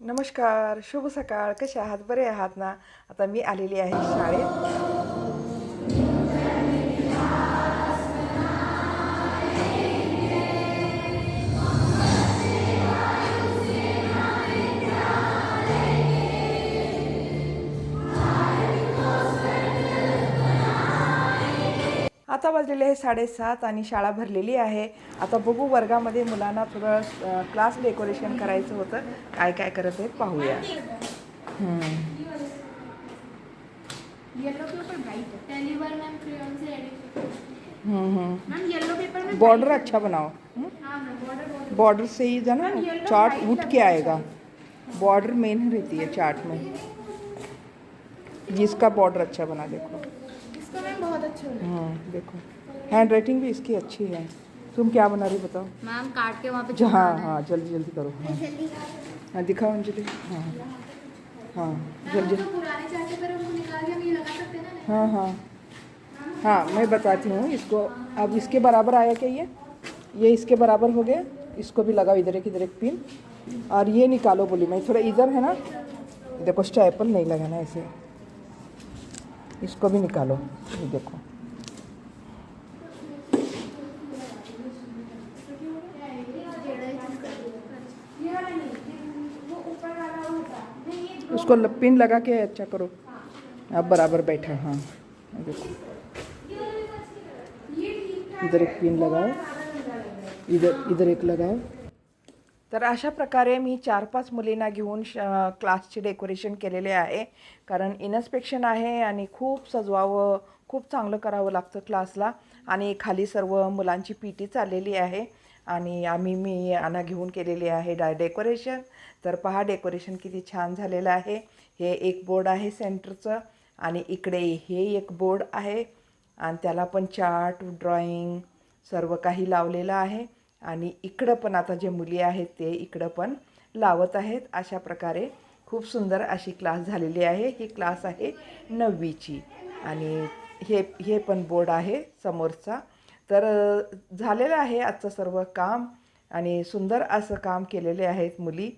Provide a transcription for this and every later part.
नमस्कार शुभ सकाळ. कसे आहात? बरे आहात ना? आता मी आलेली आहे शाळेत. आता वाजलेले आहे साडेसात आणि शाळा भरलेली आहे. आता बघू वर्गामध्ये मुलांना थोडं क्लास डेकोरेशन करायचं होतं. काय काय करत आहेत पाहूया. बॉर्डर अच्छा बनाओ. मैम बॉर्डर से ही जाना चार्ट उठ के आएगा. बॉर्डर मेन रहती है चार्ट में. जिसका बॉर्डर अच्छा बना देखो. बहुत अच्छा हम्म, देखो। हैंड राइटिंग भी इसकी अच्छी है। तुम क्या बना रही बताओ? मैम काट के वहाँ पे जो हाँ हाँ। जल्दी जल्दी करो। हाँ। हाँ दिखाओ अंजलि। हाँ। हाँ जल्दी। तो हैं हाँ हाँ। हाँ मैं बताती हूँ इसको अब इसके बराबर आया क्या ये? ये इसके बराबर हो गया। इसको भी लगाओ इधर एक इधर एक पिन। और ये निकालो बोली। मैं थोड़ा इधर है ना? देखो स्टेपल नहीं लगाना ऐसे इसको भी निकालो। ये देखो। उसको पिन लगा के अच्छा करो। अब बराबर बैठा हाँ देखो। इधर एक पिन लगाओ। इधर इधर एक लगाओ। तर अशा प्रकारे मी चार पाच मुलींना घेऊन श क्लासचे डेकोरेशन केलेले आहे. कारण इन्स्पेक्शन आहे आणि खूप सजवावं खूप चांगलं करावं लागतं क्लासला. आणि खाली सर्व मुलांची पी टी चाललेली आहे. आणि आम्ही मी आणा घेऊन केलेली आहे डा डेकोरेशन. तर पहा डेकोरेशन किती छान झालेलं आहे. हे एक बोर्ड आहे सेंटरचं आणि इकडे हे एक बोर्ड आहे. आणि त्याला पण चार्ट ड्रॉइंग सर्व काही लावलेलं आहे. आणि इकडं पण आता जे मुली आहेत ते इकडं पण लावत आहेत. अशा प्रकारे खूप सुंदर अशी क्लास झालेली आहे. ही क्लास आहे नववीची. आणि हे हे पण बोर्ड आहे समोरचा. तर झालेलं आहे आजचं सर्व काम आणि सुंदर असं काम केलेले आहेत मुली.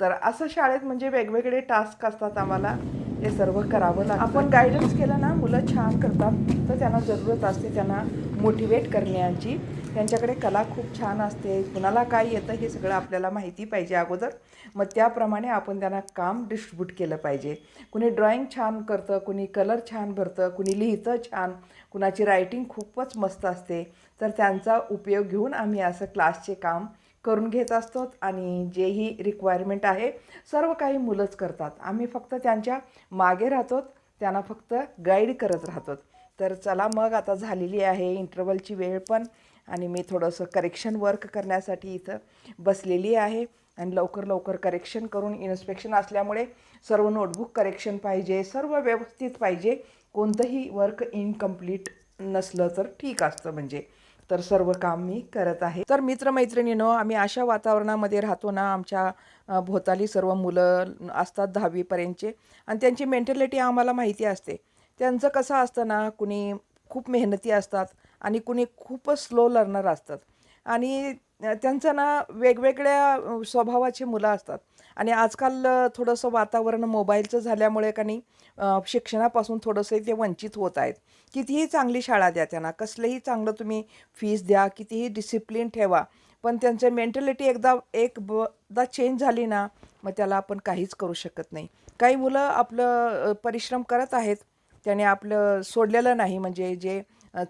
तर असं शाळेत म्हणजे वेगवेगळे टास्क असतात आम्हाला. ते सर्व करावं लागतं. आपण गायडन्स केलं ना मुलं छान करतात. तर त्यांना जरूरत असते त्यांना मोटिवेट करण्याची. त्यांच्याकडे कला खूप छान असते. कुणाला काय येतं हे सगळं आपल्याला माहिती पाहिजे अगोदर. मग त्याप्रमाणे आपण त्यांना काम डिस्ट्रीब्यूट केलं पाहिजे. कुणी ड्रॉइंग छान करतं कुणी कलर छान भरतं कुणी लिहितं छान कुणाची रायटिंग खूपच मस्त असते. तर त्यांचा उपयोग घेऊन आम्ही असं क्लासचे काम करून घेत असतो आणि जेही रिक्वायरमेंट आहे सर्व काही मुलंच करतात. आम्ही फक्त त्यांच्या मागे राहतो त्यांना फक्त गाईड करत राहतो. तर चला मग आता झालेली आहे इंटरवलची वेळ पण आणि मी थोडंसं करेक्शन वर्क करण्यासाठी इथं बसलेली आहे. आणि लवकर लवकर करेक्शन करून इन्स्पेक्शन असल्यामुळे सर्व नोटबुक करेक्शन पाहिजे सर्व व्यवस्थित पाहिजे. कोणतंही वर्क इनकम्प्लीट नसलं तर ठीक असतं म्हणजे. तर सर्व काम मी करत आहे. तर मित्रमैत्रिणीनो आम्ही अशा वातावरणामध्ये राहतो ना आमच्या भोवताली सर्व मुलं असतात दहावीपर्यंतचे. आणि त्यांची मेंटॅलिटी आम्हाला माहिती असते. त्यांचं कसं असतं ना कुणी खूप मेहनती असतात आणि कुणी खूपच स्लो लर्नर असतात. आणि त्यांचं ना वेगवेगळ्या स्वभावाची मुलं असतात. आणि आजकाल थोडंसं वातावरण मोबाईलचं झाल्यामुळे का नाही शिक्षणापासून थोडंसं ते वंचित होत आहेत. कितीही चांगली शाळा द्या त्यांना. कसलंही चांगलं तुम्ही फीस द्या कितीही डिसिप्लिन ठेवा. पण त्यांचं मेंटॅलिटी एकदा एक एकदा चेंज झाली ना मग त्याला आपण काहीच करू शकत नाही. काही मुलं आपलं परिश्रम करत आहेत. त्याने आपलं सोडलेलं नाही. म्हणजे जे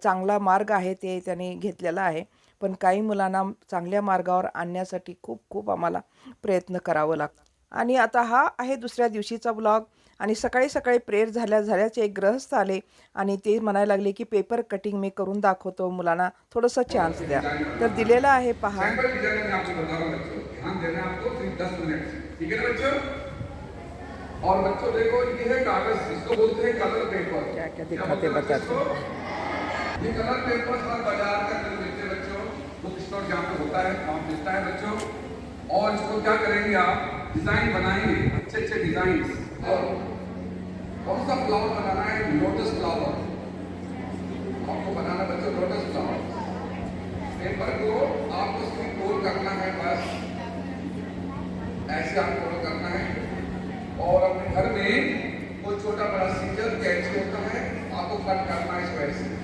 चांगला मार्ग आहे ते त्याने घेतलेला आहे. पण काही मुलांना चांगल्या मार्गावर आणण्यासाठी खूप खूप आम्हाला प्रयत्न करावं लागतं. आणि आता हा आहे दुसऱ्या दिवशीचा ब्लॉग. आणि सकाळी सकाळी प्रेयर झाल्या झाल्याचे एक ग्रहस्थ आले. आणि ते म्हणायला लागले की पेपर कटिंग मी करून दाखवतो मुलांना. थोडंसं चान्स द्या. तर दिलेला आहे पहा. और बच्चों देखो ये है कागज इसको बोलते हैं कलर पेपर क्या क्या दिखाते बताते ये कलर पेपर हर बाज़ार का अंदर मिलते हैं बच्चों बुक स्टोर जहाँ पे होता है वहाँ मिलता है बच्चों? और इसको क्या करेंगे आप? डिज़ाइन बनाएँगे अच्छे अच्छे डिज़ाइन और कौन सा फ्लावर बनाना है? लोटस फ्लावर आपको बनाना बच्चों लोटस फ्लावर पेपर को आपको सिर्फ़ गोल करना है बस। ऐसे आपको फॉलो करना है। और अपने घर में कोई छोटा बड़ा सीजर कैंची होता है, आपको कट करना है इस वजह से।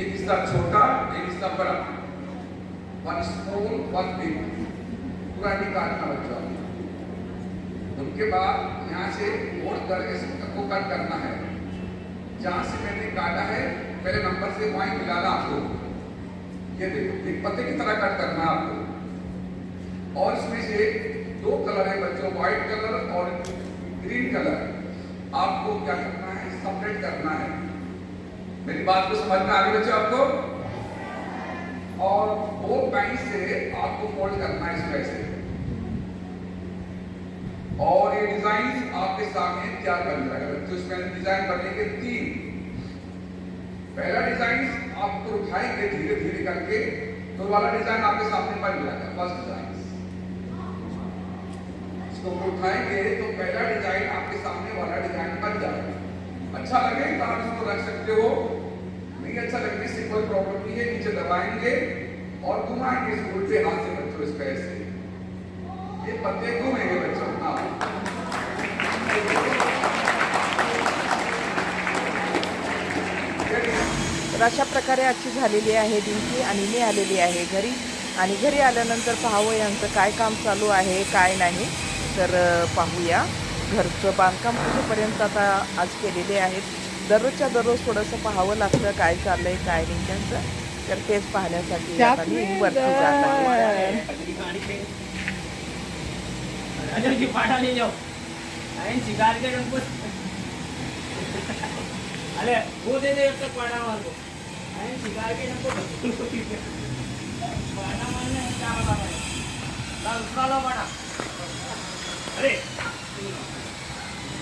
एक हिस्सा छोटा एक हिस्सा बड़ा वन स्मॉल वन बिग पूरा नहीं काटना बच्चों। उनके बाद यहाँ से मोड़ कर इस को कट करना है। जहाँ से मैंने काटा है पहले नंबर से वहीं मिलाना आपको। ये देखो, एक पत्ते की तरह कट करना है आपको। और इसमें से दो कलर है बच्चों व्हाइट कलर और ग्रीन कलर। आपको क्या करना है सेपरेट करना है। मेरी बात को समझ में आ रही बच्चों आपको? और वो लाइन से आपको फोल्ड करना है इस से। और ये डिज़ाइन आपके सामने तैयार बन जाएगा बच्चों, इसमें डिज़ाइन बनेंगे तीन। पहला डिज़ाइन आपको उठाएँगे धीरे धीरे करके तो वाला डिज़ाइन आपके सामने बन जाएगा फ़र्स्ट डिज़ाइन इसको उठाएँगे तो पहला डिज़ाइन आपके सामने वाला डिज़ाइन बन जाएगा। अच्छा लगे तो आप इसको रख सकते हो? नहीं अच्छा लगने से कोई प्रॉब्लम नहीं है नीचे दबाएंगे और घुमाएंगे इस उल्टे हाथ से बच्चों इसका ऐसे ये पत्ते घूमेंगे बच्चों? हाँ। तर अशा प्रकारे आजची झालेली आहे दिंडी आणि मी आलेली आहे घरी. आणि घरी आल्यानंतर पाहावं यांचं काय काम चालू आहे काय नाही. तर पाहूया. घरचं बांधकाम कुठेपर्यंत आता आज केलेले आहेत? दररोजच्या दररोज थोडंसं पाहावं लागतं काय चाललंय काय नाही त्यांचं. तर तेच पाहण्यासाठी आता मी वरती जात आहे. अरे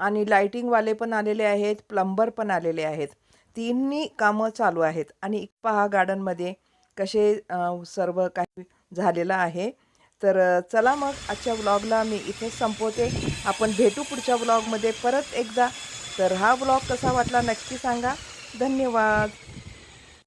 आणि लाईटिंगवाले पण आलेले आहेत प्लंबर पण आलेले आहेत. तिन्ही कामं चालू आहेत. आणि पहा गार्डनमध्ये कसे सर्व काही झालेलं आहे. तर चला मग आजच्या व्लॉगला मी इथेच संपवते. आपण भेटू पुढच्या व्लॉगमध्ये परत एकदा. तर हा व्लॉग कसा वाटला नक्की सांगा. धन्यवाद.